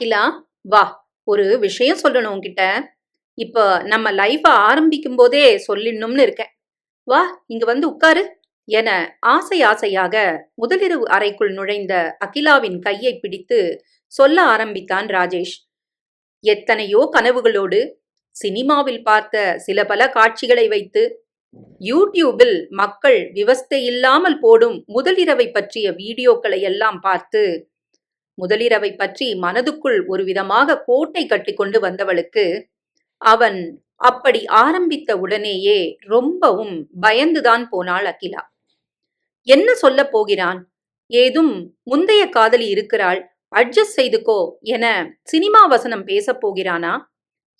அகிலா வா ஒரு விஷயம் சொல்லணும் உங்ககிட்ட இப்போ நம்ம லைஃப ஆரம்பிக்கும் போதே சொல்லிடணும்னு இருக்கேன். வா இங்க வந்து உட்காரு என ஆசை ஆசையாக முதலிரவு அறைக்குள் நுழைந்த அகிலாவின் கையை பிடித்து சொல்ல ஆரம்பித்தான் ராஜேஷ். எத்தனையோ கனவுகளோடு சினிமாவில் பார்த்த சில பல காட்சிகளை வைத்து யூடியூபில் மக்கள் விவஸ்தை இல்லாமல் போடும் முதலிரவை பற்றிய வீடியோக்களை எல்லாம் பார்த்து முதலிரவை பற்றி மனதுக்குள் ஒரு விதமாக கோட்டை கட்டிக்கொண்டு வந்தவளுக்கு அவன் அப்படி ஆரம்பித்த உடனேயே ரொம்பவும் பயந்துதான் போனாள் அகிலா. என்ன சொல்லப் போகிறான்? ஏதும் முந்தைய காதலி இருக்கிறாள். அட்ஜஸ்ட் செய்துக்கோ என சினிமா வசனம் பேசப் போகிறானா?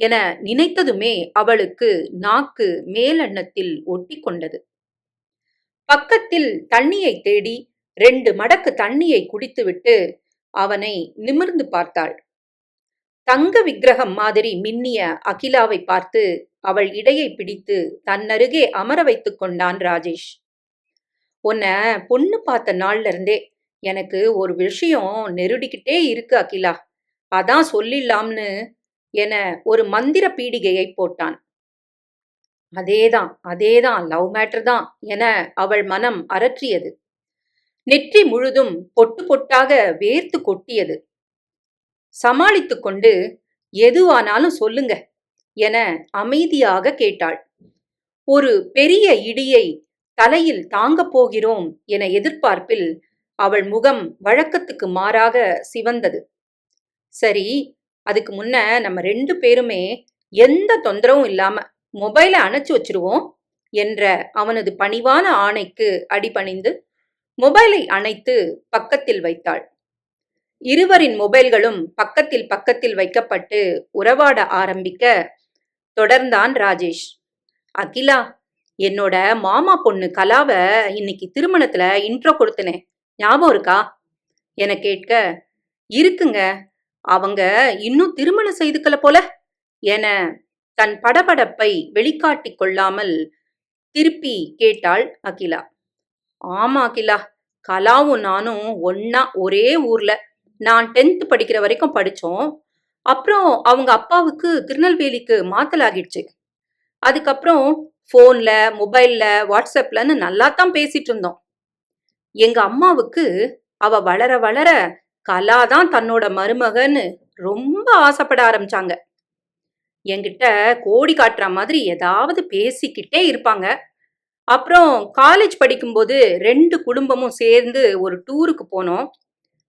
என நினைத்ததுமே அவளுக்கு நாக்கு மேலெண்ணத்தில் ஒட்டி கொண்டது. பக்கத்தில் தண்ணியை தேடி ரெண்டு மடக்கு தண்ணியை குடித்துவிட்டு அவனை நிமிர்ந்து பார்த்தாள். தங்க விக்கிரகம் மாதிரி மின்னிய அகிலாவை பார்த்து அவள் இடையை பிடித்து தன்னருகே அமர வைத்துக் கொண்டான் ராஜேஷ். உன்னை பொண்ணு பார்த்த நாள்ல இருந்தே எனக்கு ஒரு விஷயம் நெருடிக்கிட்டே இருக்கு அகிலா. அதான் சொல்லிடலாம்னு என ஒரு மந்திர பீடிகையை போட்டான். அதேதான் அதேதான் லவ் மேட்டர் தான் என அவள் மனம் அரற்றியது. நெற்றி முழுதும் பொட்டு பொட்டாக வேர்த்து கொட்டியது. சமாளித்து கொண்டு எதுவானாலும் சொல்லுங்க என அமைதியாக கேட்டாள். ஒரு பெரிய இடியை தலையில் தாங்கப் போகிறோம் என எதிர்பார்ப்பில் அவள் முகம் வழக்கத்துக்கு மாறாக சிவந்தது. சரி அதுக்கு முன்ன நம்ம ரெண்டு பேருமே எந்த தொந்தரவும் இல்லாம மொபைலை அணைச்சு வச்சிருவோம் என்ற அவனது பணிவான ஆணைக்கு அடிபணிந்து மொபைலை அணைத்து பக்கத்தில் வைத்தாள். இருவரின் மொபைல்களும் பக்கத்தில் பக்கத்தில் வைக்கப்பட்டு உறவாட ஆரம்பிக்க தொடர்ந்தான் ராஜேஷ். அகிலா என்னோட மாமா பொண்ணு கலாவை இன்னைக்கு திருமணத்துல இன்ட்ரோ கொடுத்தனே. ஞாபகம் இருக்கா? என கேட்க இருக்குங்க. அவங்க இன்னும் திருமணம் செய்துக்கல போல என தன் படபடப்பை வெளிக்காட்டி கொள்ளாமல் திருப்பி கேட்டாள் அகிலா. ஆமா அகிலா. கலாவும் நானும் ஒன்னா ஒரே ஊர்ல. நான் டென்த் படிக்கிற வரைக்கும் படிச்சோம். அப்புறம் அவங்க அப்பாவுக்கு திருநெல்வேலிக்கு மாத்தல் ஆகிடுச்சு அதுக்கப்புறம் ஃபோனில் மொபைலில் வாட்ஸ்அப்லன்னு நல்லா தான் பேசிட்டு இருந்தோம். எங்க அம்மாவுக்கு அவ வளர வளர கலா தான் தன்னோட மருமகன்னு ரொம்ப ஆசைப்பட ஆரம்பிச்சாங்க. என்கிட்ட கோடி காட்டுற மாதிரி ஏதாவது பேசிக்கிட்டே இருப்பாங்க. அப்புறம் காலேஜ் படிக்கும்போது ரெண்டு குடும்பமும் சேர்ந்து ஒரு டூருக்கு போனோம்.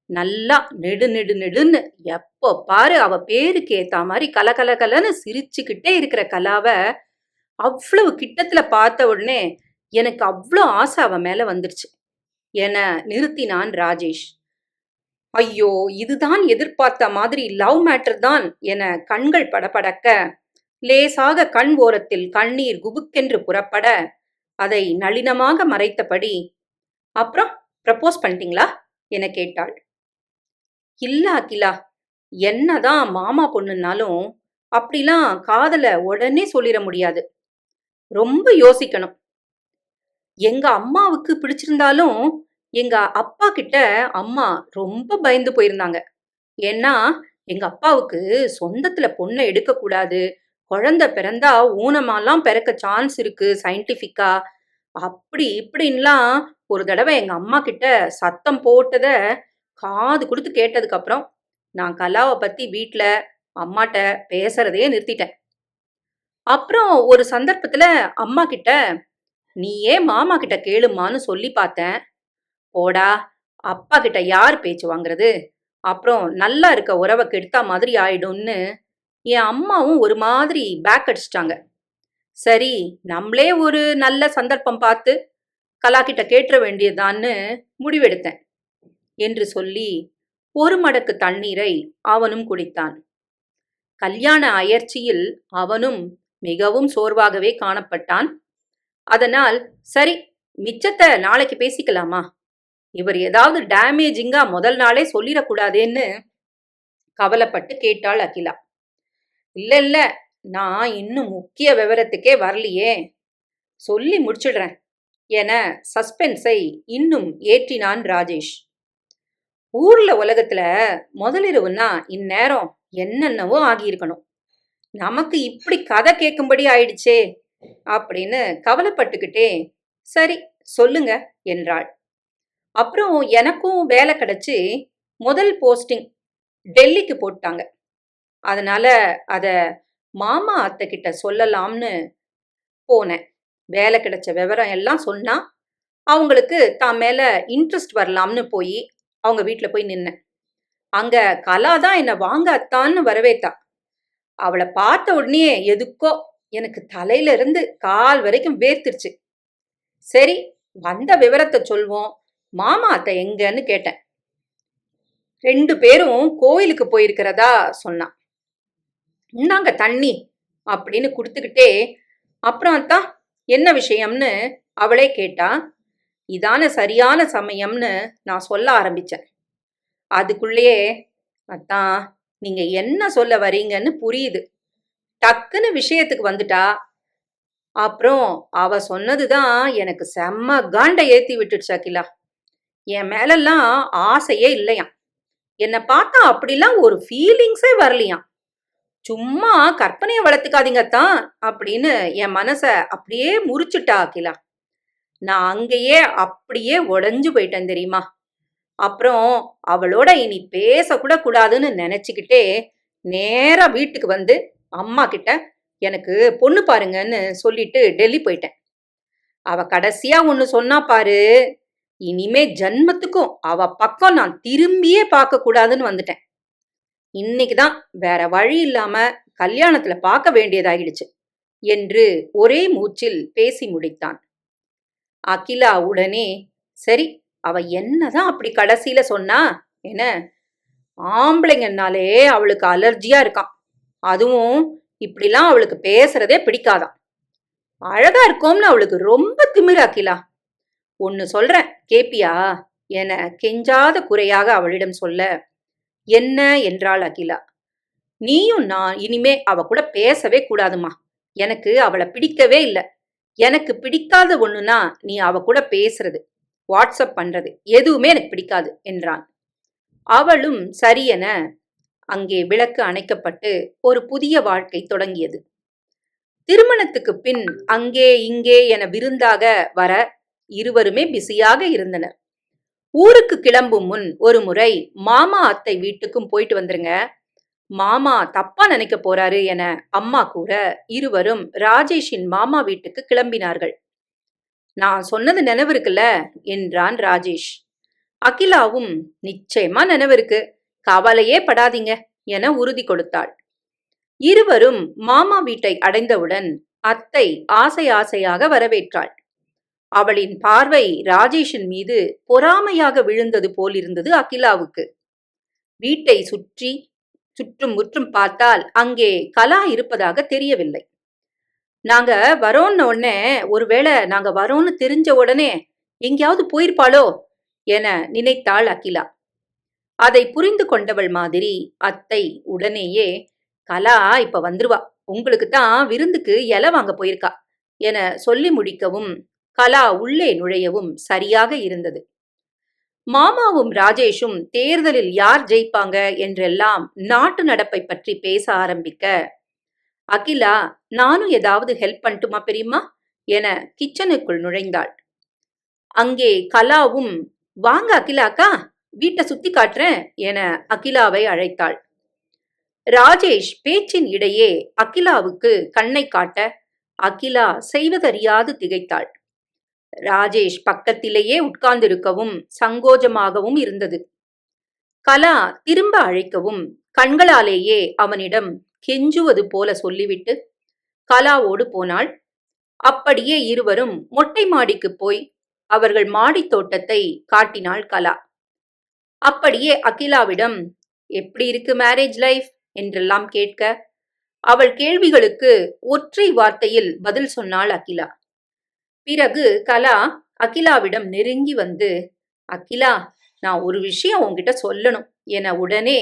நல்லா நெடு நெடு நெடுன்னு எப்போ பாரு அவ பேருக்கு ஏத்த மாதிரி கல கலன்னு சிரிச்சுக்கிட்டே இருக்கிற கலாவை அவ்வளவு கிட்டத்துல பார்த்த உடனே எனக்கு அவ்வளோ ஆசை அவன் மேல வந்துருச்சு. என நிறுத்தினான் ராஜேஷ். ஐயோ இதுதான் எதிர்பார்த்த மாதிரி லவ் மேட்டர் தான் என கண்கள் படபடக்க லேசாக கண் ஓரத்தில் கண்ணீர் குபுக்கென்று புறப்பட அதை நளினமாக மறைத்தபடி அப்புறம் ப்ரப்போஸ் பண்ணிட்டீங்களா? என கேட்டாள். இல்ல அகிலா என்னதான் மாமா பொண்ணுனாலும் அப்படிலாம் காதல உடனே சொல்லிட முடியாது. ரொம்ப யோசிக்கணும். எங்க அம்மாவுக்கு பிடிச்சிருந்தாலும் எங்க அப்பா கிட்ட அம்மா ரொம்ப பயந்து போயிருந்தாங்க. ஏன்னா எங்க அப்பாவுக்கு சொந்தத்துல பொண்ணை எடுக்க கூடாது குழந்தை பிறந்தா ஊனமாலாம் பிறக்க சான்ஸ் இருக்கு சயின்டிஃபிக்கா அப்படி இப்படின்லாம் ஒரு தடவை எங்க அம்மா கிட்ட சத்தம் போட்டத காது கொடுத்து கேட்டதுக்கு அப்புறம் நான் கலாவை பத்தி வீட்டில் அம்மாட்ட பேசுறதே நிறுத்திட்டேன். அப்புறம் ஒரு சந்தர்ப்பத்துல அம்மா கிட்ட நீயே மாமா கிட்ட கேளுமான்னு சொல்லி பார்த்தேன். போடா அப்பா கிட்ட யார் பேச்சு வாங்குறது? அப்புறம் நல்லா இருக்க உறவை கெடுத்தா மாதிரி ஆயிடும்னு என் அம்மாவும் ஒரு மாதிரி பேக் அடிச்சிட்டாங்க. சரி நம்மளே ஒரு நல்ல சந்தர்ப்பம் பார்த்து கலாக்கிட்ட கேட்ட கேட்டுற வேண்டியதான்னு முடிவெடுத்தேன் என்று சொல்லி ஒரு மடக்கு தண்ணீரை அவனும் குடித்தான். கல்யாண அயற்சியில் அவனும் மிகவும் சோர்வாகவே காணப்பட்டான். அதனால் சரி மிச்சத்தை நாளைக்கு பேசிக்கலாமா? இவர் ஏதாவது டேமேஜிங்கா முதல் நாளே சொல்லிடக்கூடாதேன்னு கவலைப்பட்டு கேட்டாள் அகிலா. இல்ல இல்ல. நான் இன்னும் முக்கிய விவரத்துக்கே வரலையே. சொல்லி முடிச்சிடுறேன். என சஸ்பென்ஸை இன்னும் ஏற்றினான் ராஜேஷ். ஊர்ல உலகத்துல முதலிரவுன்னா இந்நேரம் என்னென்னவோ ஆகியிருக்கணும். நமக்கு இப்படி கதை கேட்கும்படி ஆயிடுச்சே அப்படின்னு கவலைப்பட்டுக்கிட்டே சரி சொல்லுங்க என்றாள். அப்புறம் எனக்கும் வேலை கிடைச்சி முதல் போஸ்டிங் டெல்லிக்கு போட்டாங்க. அதனால அதை மாமா அத்தை கிட்ட சொல்லலாம்னு போனேன். வேலை கிடைச்ச விவரம் எல்லாம் சொன்னா அவங்களுக்கு தான் மேல இன்ட்ரெஸ்ட் வரலாம்னு போய் அவங்க வீட்டில் போய் நின்னேன். அங்க கலா தான் என்னை வாங்க அத்தான்னு வரவேத்தா. அவளை பார்த்த உடனே எதுக்கோ எனக்கு தலையில இருந்து கால் வரைக்கும் வேர்த்துருச்சு. சரி வந்த விவரத்தை சொல்வோம். மாமா அத்தை எங்கன்னு கேட்டேன். ரெண்டு பேரும் கோயிலுக்கு போயிருக்கிறதா சொன்னான். இந்தாங்க தண்ணி அப்படின்னு கொடுத்துக்கிட்டே அப்புறம் தான் என்ன விஷயம்னு அவளே கேட்டா இதான சரியான சமயம்னு நான் சொல்ல ஆரம்பித்தேன் அதுக்குள்ளேயே அத்தான் நீங்கள் என்ன சொல்ல வரீங்கன்னு புரியுது. டக்குன்னு விஷயத்துக்கு வந்துட்டா. அப்புறம் அவ சொன்னதுதான் எனக்கு செம்ம காண்டை ஏற்றி விட்டுடுச்சா கிலா என் மேலெல்லாம் ஆசையே இல்லையாம். என்னை பார்த்தா அப்படிலாம் ஒரு ஃபீலிங்ஸே வரலையாம். சும்மா கற்பனையை வளர்த்துக்காதீங்க தான் அப்படின்னு என் மனசை அப்படியே முறிச்சுட்டா அகிலா. நான் அங்கேயே அப்படியே உடஞ்சு போயிட்டேன் தெரியுமா? அப்புறம் அவளோட இனி பேசக்கூட கூடாதுன்னு நினைச்சுக்கிட்டே நேரா வீட்டுக்கு வந்து அம்மா கிட்ட எனக்கு பொண்ணு பாருங்கன்னு சொல்லிட்டு டெல்லி போயிட்டேன். அவ கடைசியா ஒன்று சொன்னா பாரு இனிமே ஜன்மத்துக்கும் அவ பக்கம் நான் திரும்பியே பார்க்க கூடாதுன்னு வந்துட்டேன். இன்னைக்கு தான் வேற வழி இல்லாம கல்யாணத்துல பார்க்க வேண்டியதாகிடுச்சு என்று ஒரே மூச்சில் பேசி முடித்தான். அகிலா உடனே சரி அவ என்னதான் அப்படி கடைசியில சொன்னா என்ன? ஆம்பளைங்கனாலே அவளுக்கு அலர்ஜியா இருக்கான் அதுவும் இப்படிலாம் அவளுக்கு பேசுறதே பிடிக்காதான் அழகா இருக்கோம்னு அவளுக்கு ரொம்ப திமிரு அகிலா. ஒன்னு சொல்றேன் கேப்பியா? என கெஞ்சாத குறையாக அவளிடம் சொல்ல என்ன என்றாள் அகிலா. நீயும் நான் இனிமே அவ கூட பேசவே கூடாதுமா. எனக்கு அவளை பிடிக்கவே இல்லை. எனக்கு பிடிக்காத ஒண்ணுனா நீ அவ கூட பேசுறது வாட்ஸ்அப் பண்றது எதுவுமே எனக்கு பிடிக்காது என்றான். அவளும் சரியென அங்கே விளக்கு அணைக்கப்பட்டு ஒரு புதிய வாழ்க்கை தொடங்கியது. திருமணத்துக்கு பின் அங்கே இங்கே என விருந்தாக வர இருவருமே பிஸியாக இருந்தனர். ஊருக்கு கிளம்பும் முன் ஒரு முறை மாமா அத்தை வீட்டுக்கும் போயிட்டு வந்துருங்க. மாமா தப்பா நினைக்க போறாரு என அம்மா கூற இருவரும் ராஜேஷின் மாமா வீட்டுக்கு கிளம்பினார்கள். நான் சொன்னது நினைவு இருக்குல்ல? என்றான் ராஜேஷ். அகிலாவும் நிச்சயமா நினைவு இருக்கு. கவலையே படாதீங்க என உறுதி கொடுத்தாள். இருவரும் மாமா வீட்டை அடைந்தவுடன் அத்தை ஆசை ஆசையாக வரவேற்றாள். அவளின் பார்வை ராஜேஷின் மீது பொறாமையாக விழுந்தது போலிருந்தது அகிலாவுக்கு. வீட்டை சுற்றி சுற்றும் முற்றும் பார்த்தால் அங்கே கலா இருப்பதாக தெரியவில்லை. நாங்க வரோன்ன உடனே ஒருவேளை நாங்க வரோன்னு தெரிஞ்ச உடனே எங்கேயாவது போயிருப்பாளோ? என நினைத்தாள் அகிலா. அதை புரிந்து கொண்டவள் மாதிரி அத்தை உடனேயே கலா இப்ப வந்துருவா. உங்களுக்கு தான் விருந்துக்கு இலை வாங்க போயிருக்கா என சொல்லி முடிக்கவும் கலா உள்ளே நுழையவும் சரியாக இருந்தது. மாமாவும் ராஜேஷும் தேர்தலில் யார் ஜெயிப்பாங்க என்றெல்லாம் நாட்டு நடப்பை பற்றி பேச ஆரம்பிக்க அகிலா நானும் ஏதாவது ஹெல்ப் பண்ணட்டுமா பெரியம்மா? என கிச்சனுக்குள் நுழைந்தாள். அங்கே கலாவும் வாங்க அகிலாக்கா வீட்டை சுத்தி காட்டுறேன் என அகிலாவை அழைத்தாள். ராஜேஷ் பேச்சின் இடையே அகிலாவுக்கு கண்ணை காட்ட அகிலா செய்வதறியாது திகைத்தாள். ராஜேஷ் பக்கத்திலேயே உட்கார்ந்திருக்கவும் சங்கோஜமாகவும் இருந்தது. கலா திரும்ப அழைக்கவும் கண்களாலேயே அவனிடம் கெஞ்சுவது போல சொல்லிவிட்டு கலாவோடு போனாள். அப்படியே இருவரும் மொட்டை மாடிக்கு போய் அவர்கள் மாடித் தோட்டத்தை காட்டினாள் கலா. அப்படியே அகிலாவிடம் எப்படி இருக்கு மேரேஜ் லைஃப் என்றெல்லாம் கேட்க அவள் கேள்விகளுக்கு ஒற்றை வார்த்தையில் பதில் சொன்னாள் அகிலா. பிறகு கலா அகிலாவிடம் நெருங்கி வந்து அகிலா நான் ஒரு விஷயம் உங்ககிட்ட சொல்லணும். என உடனே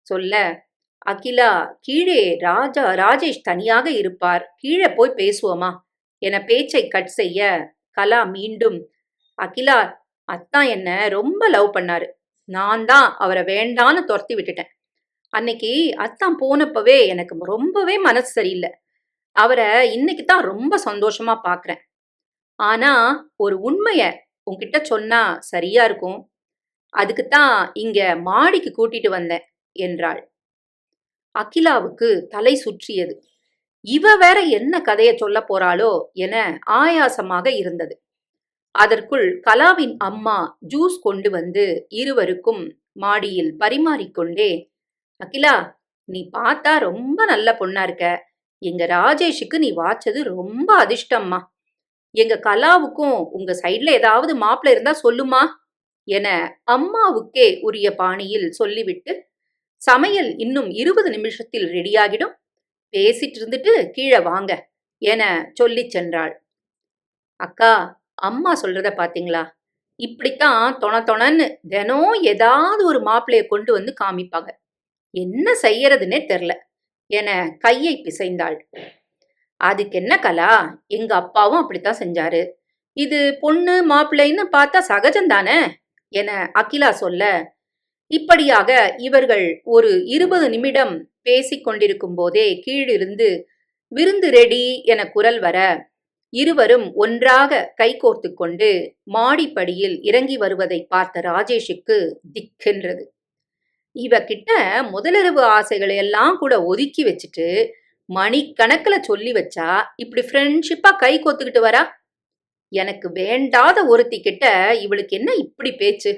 சொல்ல. அகிலா கீழே ராஜா ராஜேஷ் தனியாக இருப்பார். கீழே போய் பேசுவோமா? என பேச்சை கட் செய்ய. கலா மீண்டும் அகிலா அத்தான் என்ன ரொம்ப லவ் பண்ணாரு. நான் தான் அவரை வேண்டான்னு துரத்தி விட்டுட்டேன். அன்னைக்கு அத்தான் போனப்பவே எனக்கு ரொம்பவே மனசு சரியில்லை. அவரை இன்னைக்கு தான் ரொம்ப சந்தோஷமா பாக்குறேன். ஆனா ஒரு உண்மைய உன்கிட்ட சொன்னா சரியா இருக்கும். அதுக்கு தான் இங்க மாடிக்கு கூட்டிட்டு வந்தேன் என்றாள். அகிலாவுக்கு தலை சுற்றியது. இவ வேற என்ன கதைய சொல்ல போறாளோ என ஆயாசமாக இருந்தது. அதற்குள் கலாவின் அம்மா ஜூஸ் கொண்டு வந்து இருவருக்கும் மாடியில் பரிமாறிக்கொண்டே அகிலா நீ பார்த்தா ரொம்ப நல்ல பொண்ணா இருக்க. எங்க ராஜேஷுக்கு நீ வாச்சது ரொம்ப அதிர்ஷ்டம்மா. எங்க கலாவுக்கும் உங்க சைடுல ஏதாவது மாப்பிள்ள இருந்தா சொல்லுமா? என அம்மாவுக்கே உரிய பாணியில் சொல்லிவிட்டு சமையல் இன்னும் இருபது நிமிஷத்தில் ரெடியாகிடும் பேசிட்டு இருந்துட்டு கீழே வாங்க என சொல்லி சென்றாள். அக்கா அம்மா சொல்றத பாத்தீங்களா? இப்படித்தான் தொண தொணன்னு தினம் ஏதாவது ஒரு மாப்பிள்ளைய கொண்டு வந்து காமிப்பாங்க. என்ன செய்யறதுன்னே தெரில என கையை பிசைந்தாள். அதுக்கு என்ன கலா? எங்க அப்பாவும் அப்படித்தான் செஞ்சாரு. இது பொண்ணு மாப்பிள்ளைன்னு பார்த்தா சகஜம்தானே? என அகிலா சொல்ல இப்படியாக இவர்கள் ஒரு இருபது நிமிடம் பேசிக்கொண்டிருக்கும் போதே கீழிருந்து விருந்து ரெடி என குரல் வர இருவரும் ஒன்றாக கைகோர்த்து கொண்டு மாடிப்படியில் இறங்கி வருவதை பார்த்த ராஜேஷுக்கு திக்கென்றது. இவகிட்ட முதலிரவு ஆசைகளை எல்லாம் கூட ஒதுக்கி வச்சுட்டு மணிக்கணக்கில் சொல்லி வச்சா இப்படி ஃப்ரெண்ட்ஷிப்பா கை கோத்துக்கிட்டு வரா? எனக்கு வேண்டாத ஒருத்தி கிட்ட இவளுக்கு என்ன இப்படி பேச்சு?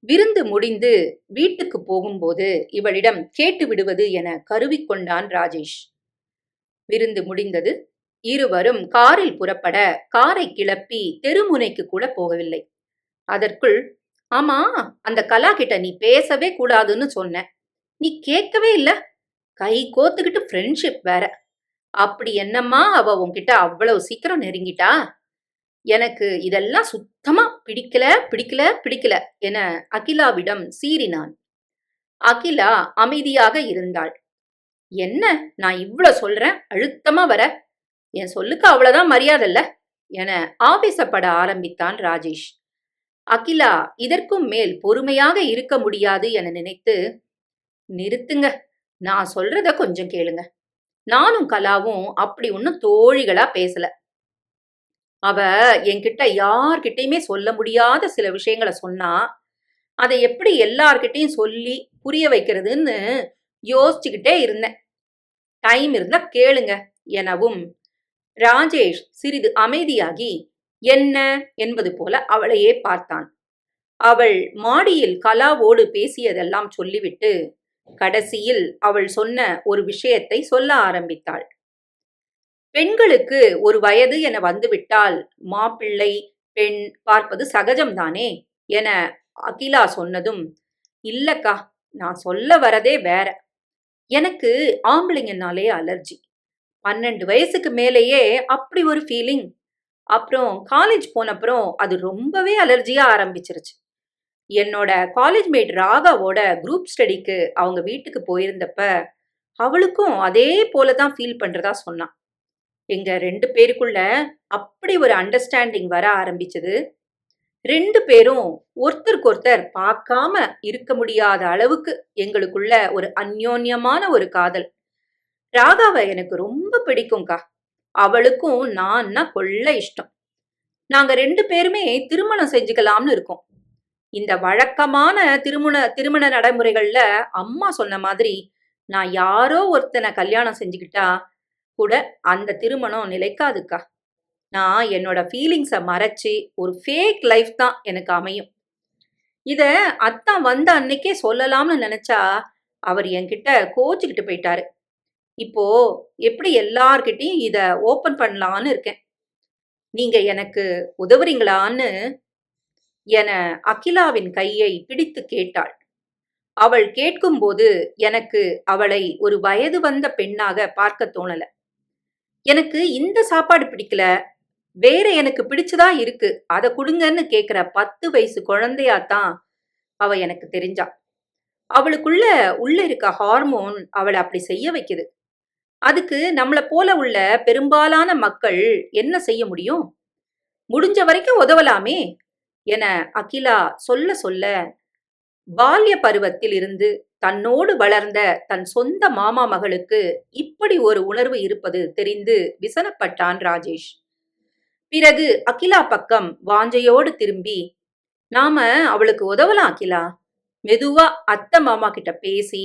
விருந்து முடிந்து வீட்டுக்கு போகும்போது இவளிடம் கேட்டு விடுவது என கருவிக்கொண்டான் ராஜேஷ். விருந்து முடிந்தது இருவரும் காரில் புறப்பட காரை கிளப்பி தெருமுனைக்கு கூட போகவில்லை. அதற்குள் ஆமா அந்த கலா கிட்ட நீ பேசவே கூடாதுன்னு சொன்ன. நீ கேட்கவே இல்ல. கை கோத்துக்கிட்டு ஃப்ரெண்ட்ஷிப் வேற. அப்படி என்னம்மா அவ உன்கிட்ட அவ்வளவு சீக்கிரம் நெருங்கிட்டா? எனக்கு இதெல்லாம் சுத்தமா பிடிக்கல பிடிக்கல பிடிக்கல என அகிலாவிடம் சீறினான். அகிலா அமைதியாக இருந்தாள். என்ன நான் இவ்வளோ சொல்றேன்? அழுத்தமா வர. என் சொல்லுக்கு அவ்வளவுதான் மரியாதைல்ல என ஆவேசப்பட ஆரம்பித்தான் ராஜேஷ். அகிலா இதற்கும் மேல் பொறுமையாக இருக்க முடியாது என நினைத்து நிறுத்துங்க. நான் சொல்றத கொஞ்சம் கேளுங்க. நானும் கலாவும் அப்படி ஒன்னும் தோழிகளா பேசல. அவ என்கிட்ட யார்கிட்டயுமே சொல்ல முடியாத சில விஷயங்களை சொன்னா அதை எப்படி எல்லார்கிட்டையும் சொல்லி புரிய வைக்கிறதுன்னு யோசிச்சுக்கிட்டே இருந்தேன். டைம் இருந்தா கேளுங்க எனவும். ராஜேஷ் சிறிது அமைதியாகி என்ன? என்பது போல அவளையே பார்த்தான். அவள் மாடியில் கலாவோடு பேசியதெல்லாம் சொல்லிவிட்டு கடைசியில் அவள் சொன்ன ஒரு விஷயத்தை சொல்ல ஆரம்பித்தாள். பெண்களுக்கு ஒரு வயது என வந்துவிட்டால் மாப்பிள்ளை பெண் பார்ப்பது சகஜம்தானே? என அகிலா சொன்னதும் இல்லக்கா நான் சொல்ல வரதே வேற. எனக்கு ஆம்பளைங்கனாலே அலர்ஜி. பன்னெண்டு வயசுக்கு மேலேயே அப்படி ஒரு ஃபீலிங். அப்புறம் காலேஜ் போனப்புறம் அது ரொம்பவே அலர்ஜியா ஆரம்பிச்சிருச்சு. என்னோட காலேஜ் மேட் ராகாவோட குரூப் ஸ்டடிக்கு அவங்க வீட்டுக்கு போயிருந்தப்ப அவளுக்கும் அதே போல தான் ஃபீல் பண்ணுறதா சொன்னான். எங்க ரெண்டு பேருக்குள்ள அப்படி ஒரு அண்டர்ஸ்டாண்டிங் வர ஆரம்பிச்சது. ரெண்டு பேரும் ஒருத்தருக்கு ஒருத்தர் பார்க்காம இருக்க முடியாத அளவுக்கு எங்களுக்குள்ள ஒரு அந்யோன்யமான ஒரு காதல். ராகாவை எனக்கு ரொம்ப பிடிக்கும்க்கா. அவளுக்கும் நான்னா கொள்ள இஷ்டம். நாங்க ரெண்டு பேருமே திருமணம் செஞ்சுக்கலாம்னு இருக்கோம். இந்த வழக்கமான திருமண திருமண நடைமுறைகள்ல அம்மா சொன்ன மாதிரி நான் யாரோ ஒருத்தனை கல்யாணம் செஞ்சுக்கிட்டா கூட அந்த திருமணம் நிலைக்காதுக்கா. நான் என்னோட ஃபீலிங்ஸை மறைச்சி ஒரு ஃபேக் லைஃப் தான் எனக்கு அமையும். இத அத்தான் வந்த அன்னைக்கே சொல்லலாம்னு நினைச்சா அவர் என்கிட்ட கோச்சுக்கிட்டு போயிட்டாரு. இப்போ எப்படி எல்லார்கிட்டையும் இத ஓபன் பண்ணலான்னு இருக்கேன். நீங்க எனக்கு உதவுறீங்களான்னு என அகிலாவின் கையை பிடித்து கேட்டாள். அவள் கேட்கும்போது எனக்கு அவளை ஒரு வயது வந்த பெண்ணாக பார்க்க தோணல. எனக்கு இந்த சாப்பாடு பிடிக்கல வேற எனக்கு பிடிச்சதா இருக்கு அதை கொடுங்கன்னு கேக்குற பத்து வயசு குழந்தையாத்தான் அவ எனக்கு தெரிஞ்சா. அவளுக்குள்ள உள்ள இருக்க ஹார்மோன் அவளை அப்படி செய்ய வைக்குது. அதுக்கு நம்மள போல உள்ள பெரும்பாலான மக்கள் என்ன செய்ய முடியும்? முடிஞ்ச வரைக்கும் உதவலாமே என அகிலா சொல்ல சொல்ல பால்ய பருவத்தில் இருந்து தன்னோடு வளர்ந்த தன் சொந்த மாமா மகளுக்கு இப்படி ஒரு உணர்வு இருப்பது தெரிந்து விசனப்பட்டான் ராஜேஷ். பிறகு அகிலா பக்கம் வாஞ்சையோடு திரும்பி நாம அவளுக்கு உதவலாம் அகிலா. மெதுவா அத்தை மாமா கிட்ட பேசி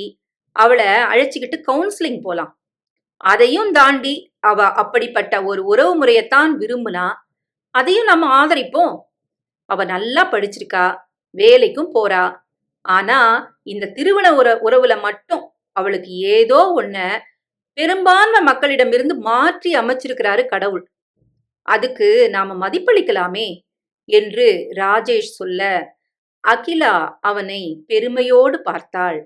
அவளை அழைச்சிக்கிட்டு கவுன்சிலிங் போலாம். அதையும் தாண்டி அவ அப்படிப்பட்ட ஒரு உறவு முறையத்தான் விரும்புனா அதையும் நம்ம ஆதரிப்போம். அவ நல்லா படிச்சிருக்கா வேலைக்கும் போறா. ஆனா இந்த திருமண உற உறவுல மட்டும் அவளுக்கு ஏதோ ஒண்ண பெரும்பான்மை மக்களிடமிருந்து மாற்றி அமைச்சிருக்கிறாரு கடவுள். அதுக்கு நாம மதிப்பளிக்கலாமே என்று ராஜேஷ் சொல்ல அகிலா அவனை பெருமையோடு பார்த்தாள்.